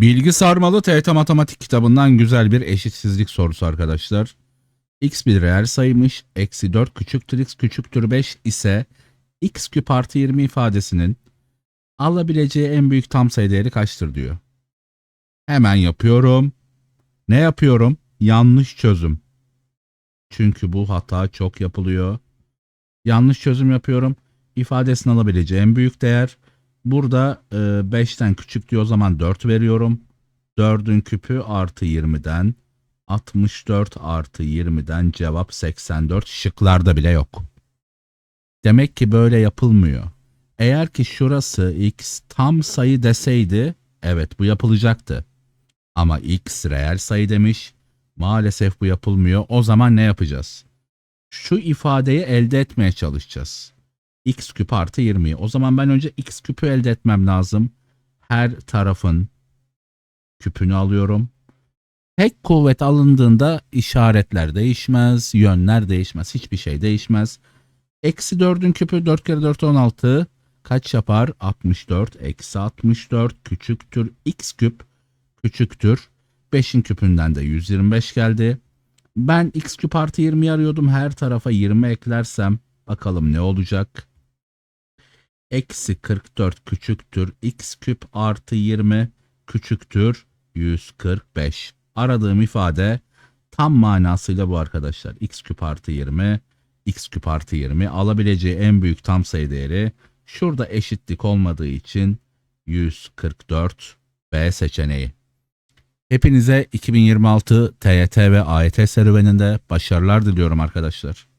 Bilgi sarmalı TYT Matematik kitabından güzel bir eşitsizlik sorusu arkadaşlar. x bir reel sayıymış, eksi 4 küçüktür x küçüktür 5 ise x küp artı 20 ifadesinin alabileceği en büyük tam sayı değeri kaçtır diyor. Hemen yapıyorum. Ne yapıyorum? Yanlış çözüm. Çünkü bu hata çok yapılıyor. Yanlış çözüm yapıyorum. İfadesinin alabileceği en büyük değer. Burada e, 5'ten küçük diyor o zaman 4 veriyorum. 4'ün küpü artı 20'den 64 artı 20'den cevap 84 şıklarda bile yok. Demek ki böyle yapılmıyor. Eğer ki şurası x tam sayı deseydi evet bu yapılacaktı. Ama x reel sayı demiş. Maalesef bu yapılmıyor. O zaman ne yapacağız? Şu ifadeyi elde etmeye çalışacağız. X küp artı 20'yi. O zaman ben önce x küpü elde etmem lazım. Her tarafın küpünü alıyorum. Tek kuvvet alındığında işaretler değişmez, yönler değişmez, hiçbir şey değişmez. Eksi 4'ün küpü 4 kere 4 16 kaç yapar? 64 eksi 64 küçüktür x küp küçüktür. 5'in küpünden de 125 geldi. Ben x küp artı 20 arıyordum. Her tarafa 20 eklersem bakalım ne olacak? Eksi 44 küçüktür. x küp artı 20 küçüktür. 145. Aradığım ifade tam manasıyla bu arkadaşlar. x küp artı 20 x küp artı 20 alabileceği en büyük tam sayı değeri şurada eşitlik olmadığı için 144 B seçeneği. Hepinize 2026 TYT ve AYT serüveninde başarılar diliyorum arkadaşlar.